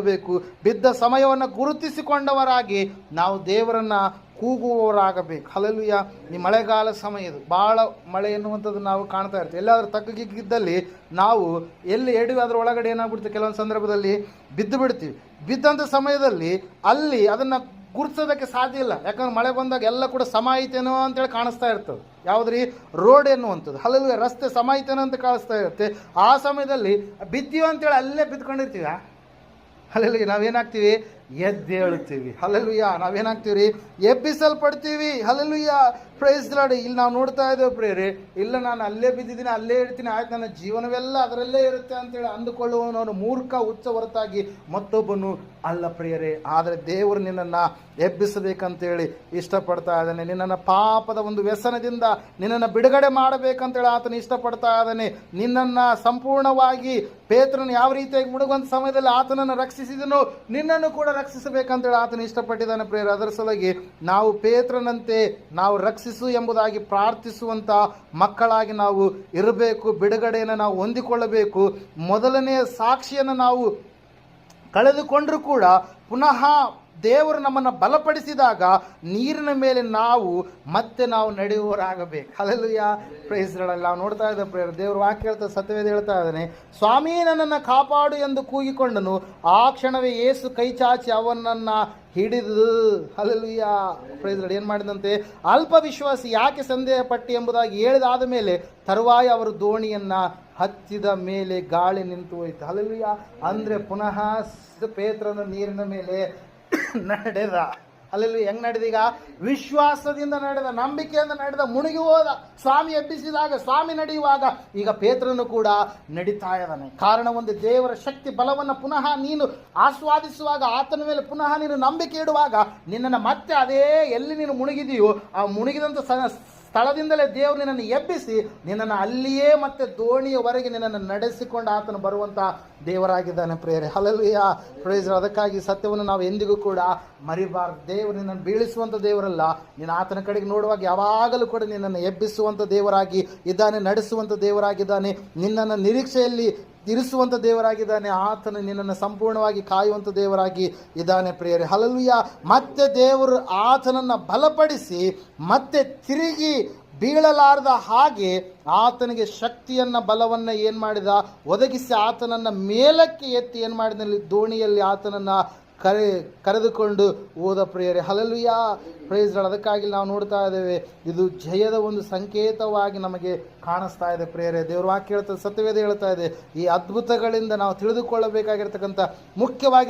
ಬೇಕು ಬಿದ್ದ ಸಮಯವನ್ನು ಗುರುತಿಸಿಕೊಂಡವರಾಗಿ ನಾವು ದೇವರನ್ನ ಕೂಗುವವರಾಗಬೇಕು. ಹಲಲುಯ ಈ ಮಳೆಗಾಲ ಸಮಯ ಇದು ಭಾಳ ಮಳೆ ಎನ್ನುವಂಥದ್ದು ನಾವು ಕಾಣ್ತಾ ಇರ್ತೀವಿ. ಎಲ್ಲಾದರೂ ತಗ್ಗಿದ್ದಲ್ಲಿ ನಾವು ಎಲ್ಲಿ ಎಡವಿ ಅದರ ಒಳಗಡೆ ಏನಾಗ್ಬಿಡ್ತೀವಿ ಕೆಲವೊಂದು ಸಂದರ್ಭದಲ್ಲಿ ಬಿದ್ದು ಬಿಡ್ತೀವಿ. ಬಿದ್ದಂಥ ಸಮಯದಲ್ಲಿ ಅಲ್ಲಿ ಅದನ್ನು ಗುರುತಿಸೋದಕ್ಕೆ ಸಾಧ್ಯ ಇಲ್ಲ. ಯಾಕಂದ್ರೆ ಮಳೆ ಬಂದಾಗ ಎಲ್ಲ ಕೂಡ ಸಮ ಐತೇನೋ ಅಂತೇಳಿ ಕಾಣಿಸ್ತಾ ಇರ್ತದೆ. ಯಾವುದ್ರಿ? ರೋಡ್ ಎನ್ನುವಂಥದ್ದು. ಹಲಲು ರಸ್ತೆ ಸಮ ಅಂತ ಕಾಣಿಸ್ತಾ ಇರುತ್ತೆ. ಆ ಸಮಯದಲ್ಲಿ ಬಿದ್ದೀವಿ ಅಂತೇಳಿ ಅಲ್ಲೇ ಬಿದ್ಕೊಂಡಿರ್ತೀವಿ ಹಲಲು ನಾವೇನಾಗ್ತೀವಿ? ಎದ್ದೇಳುತ್ತೀವಿ ಹಲಲುಯ್ಯ ನಾವೇನಾಗ್ತೀವಿ ರೀ ಎಬ್ಬಿಸಲ್ಪಡ್ತೀವಿ. ಹಲಲುಯ್ಯ ಪ್ರೈಸ್ ಲಾಡಿ ಇಲ್ಲಿ ನಾವು ನೋಡ್ತಾ ಇದ್ದೇವೆ ಪ್ರೇರಿ ಇಲ್ಲ, ನಾನು ಅಲ್ಲೇ ಬಿದ್ದಿದ್ದೀನಿ, ಅಲ್ಲೇ ಇರ್ತೀನಿ. ಆಯ್ತು, ನನ್ನ ಜೀವನವೆಲ್ಲ ಅದರಲ್ಲೇ ಇರುತ್ತೆ ಅಂತೇಳಿ ಅಂದುಕೊಳ್ಳುವವನವನು ಮೂರ್ಖ ಉಚ್ಚ ಹೊರತಾಗಿ ಮತ್ತೊಬ್ಬನು ಅಲ್ಲ ಪ್ರಿಯರೇ. ಆದರೆ ದೇವರು ನಿನ್ನನ್ನು ಎಬ್ಬಿಸಬೇಕಂತೇಳಿ ಇಷ್ಟಪಡ್ತಾ ಇದ್ದಾನೆ. ನಿನ್ನನ್ನು ಪಾಪದ ಒಂದು ವ್ಯಸನದಿಂದ ನಿನ್ನನ್ನು ಬಿಡುಗಡೆ ಮಾಡಬೇಕಂತೇಳಿ ಆತನು ಇಷ್ಟಪಡ್ತಾ ಇದ್ದಾನೆ. ನಿನ್ನನ್ನು ಸಂಪೂರ್ಣವಾಗಿ ಪೇತ್ರನ ಯಾವ ರೀತಿಯಾಗಿ ಮುಳುಗುವಂಥ ಸಮಯದಲ್ಲಿ ಆತನನ್ನು ರಕ್ಷಿಸಿದನು ನಿನ್ನನ್ನು ಕೂಡ ರಕ್ಷಿಸಬೇಕಂತೇಳಿ ಆತನು ಇಷ್ಟಪಟ್ಟಿದ್ದಾನೆ ಪ್ರೇರ ಅದರ ಸಲುವಾಗಿ ನಾವು ಪೇತ್ರನಂತೆ ನಾವು ರಕ್ಷಿಸು ಎಂಬುದಾಗಿ ಪ್ರಾರ್ಥಿಸುವಂಥ ಮಕ್ಕಳಾಗಿ ನಾವು ಇರಬೇಕು, ಬಿಡುಗಡೆಯನ್ನು ನಾವು ಹೊಂದಿಕೊಳ್ಳಬೇಕು. ಮೊದಲನೆಯ ಸಾಕ್ಷಿಯನ್ನು ನಾವು ಕಳೆದುಕೊಂಡರೂ ಕೂಡ ಪುನಃ ದೇವರು ನಮ್ಮನ್ನು ಬಲಪಡಿಸಿದಾಗ ನೀರಿನ ಮೇಲೆ ನಾವು ಮತ್ತೆ ನಾವು ನಡೆಯುವವರಾಗಬೇಕು. ಅಲ್ಲೆಲ್ಲೂಯ ಪ್ರೈಸ್ಗಳಲ್ಲಿ ನಾವು ನೋಡ್ತಾ ಇದ್ದ ಪ್ರೇರ ದೇವರು ವಾಕ್ಯ ಹೇಳ್ತಾ, ಸತ್ಯವೇದ ಹೇಳ್ತಾ ಇದ್ದಾನೆ, ಸ್ವಾಮಿ, ನನ್ನನ್ನು ಕಾಪಾಡು ಎಂದು ಕೂಗಿಕೊಂಡನು. ಆ ಕ್ಷಣವೇ ಏಸು ಕೈ ಚಾಚಿ ಅವನನ್ನು ಹಿಡಿದು. ಅಲ್ಲೆಲ್ಲೂಯ ಪ್ರೈಸ್ಗಳು ಏನು ಮಾಡಿದಂತೆ, ಅಲ್ಪ ವಿಶ್ವಾಸಿ ಯಾಕೆ ಸಂದೇಹ ಪಟ್ಟಿ ಎಂಬುದಾಗಿ ಹೇಳಿದಾದ ಮೇಲೆ ತರುವಾಯ ಅವರು ದೋಣಿಯನ್ನು ಹತ್ತಿದ ಮೇಲೆ ಗಾಳಿ ನಿಂತು ಹೋಯ್ತು. ಅಲ್ಲೆಲ್ಲೂಯ ಅಂದರೆ ಪುನಃ ಪೇತ್ರನ ನೀರಿನ ಮೇಲೆ ನಡೆದ. ಅಲ್ಲಿ ಹೆಂಗ್ ನಡೆದೀಗ ವಿಶ್ವಾಸದಿಂದ ನಡೆದ, ನಂಬಿಕೆಯಿಂದ ನಡೆದ ಮುಳುಗಿ ಹೋದ. ಸ್ವಾಮಿ ಎಬ್ಬಿಸಿದಾಗ, ಸ್ವಾಮಿ ನಡೆಯುವಾಗ ಈಗ ಪೇತ್ರನು ಕೂಡ ನಡೀತಾ ಇದ್ದಾನೆ. ಕಾರಣ ಒಂದು, ದೇವರ ಶಕ್ತಿ ಬಲವನ್ನು ಪುನಃ ನೀನು ಆಸ್ವಾದಿಸುವಾಗ, ಆತನ ಮೇಲೆ ಪುನಃ ನೀನು ನಂಬಿಕೆ ಇಡುವಾಗ ನಿನ್ನನ್ನು ಮತ್ತೆ ಅದೇ ಎಲ್ಲಿ ನೀನು ಮುಳುಗಿದೆಯೋ ಆ ಮುಳುಗಿದಂಥ ಸ್ಥಳದಿಂದಲೇ ದೇವರು ನಿನ್ನನ್ನು ಎಬ್ಬಿಸಿ ನಿನ್ನನ್ನು ಅಲ್ಲಿಯೇ ಮತ್ತೆ ದೋಣಿಯವರೆಗೆ ನಿನ್ನನ್ನು ನಡೆಸಿಕೊಂಡು ಆತನು ಬರುವಂತಹ ದೇವರಾಗಿದ್ದಾನೆ ಪ್ರೇರೆ ಹಲಲುಯ ಪ್ರೇಜರ್ ಅದಕ್ಕಾಗಿ ಸತ್ಯವನ್ನು ನಾವು ಎಂದಿಗೂ ಕೂಡ ಮರಿಬಾರ್ದು. ದೇವರು ನಿನ್ನನ್ನು ಬೀಳಿಸುವಂಥ ದೇವರಲ್ಲ. ನೀನು ಆತನ ಕಡೆಗೆ ನೋಡುವಾಗ ಯಾವಾಗಲೂ ಕೂಡ ನಿನ್ನನ್ನು ಎಬ್ಬಿಸುವಂಥ ದೇವರಾಗಿ ಇದ್ದಾನೆ ನಡೆಸುವಂಥ ದೇವರಾಗಿದ್ದಾನೆ. ನಿನ್ನನ್ನು ನಿರೀಕ್ಷೆಯಲ್ಲಿ ಇರಿಸುವಂಥ ದೇವರಾಗಿದ್ದಾನೆ. ಆತನು ನಿನ್ನನ್ನು ಸಂಪೂರ್ಣವಾಗಿ ಕಾಯುವಂಥ ದೇವರಾಗಿ ಇದ್ದಾನೆ ಪ್ರಿಯರಿ. ಹಲಲುಯ ಮತ್ತೆ ದೇವರು ಆತನನ್ನು ಬಲಪಡಿಸಿ ಮತ್ತೆ ತಿರುಗಿ ಬೀಳಲಾರದ ಹಾಗೆ ಆತನಿಗೆ ಶಕ್ತಿಯನ್ನ, ಬಲವನ್ನು ಏನು ಮಾಡಿದ? ಒದಗಿಸಿ ಆತನನ್ನು ಮೇಲಕ್ಕೆ ಎತ್ತಿ ಏನು ಮಾಡಿದಲ್ಲಿ ದೋಣಿಯಲ್ಲಿ ಆತನನ್ನು ಕರೆ, ಕರೆದುಕೊಂಡು ಹೋದ ಪ್ರಿಯರೇ. ಹಲಲುಯ ಪ್ರೈಸ್ಗಳು ಅದಕ್ಕಾಗಿ ನಾವು ನೋಡ್ತಾ ಇದ್ದೇವೆ, ಇದು ಜಯದ ಒಂದು ಸಂಕೇತವಾಗಿ ನಮಗೆ ಕಾಣಿಸ್ತಾ ಇದೆ ಪ್ರಿಯರೇ. ದೇವರು ವಾಕ್ಯ ಹೇಳ್ತದೆ, ಸತ್ಯವೇದ ಹೇಳ್ತಾ ಇದೆ, ಈ ಅದ್ಭುತಗಳಿಂದ ನಾವು ತಿಳಿದುಕೊಳ್ಳಬೇಕಾಗಿರ್ತಕ್ಕಂಥ ಮುಖ್ಯವಾಗಿ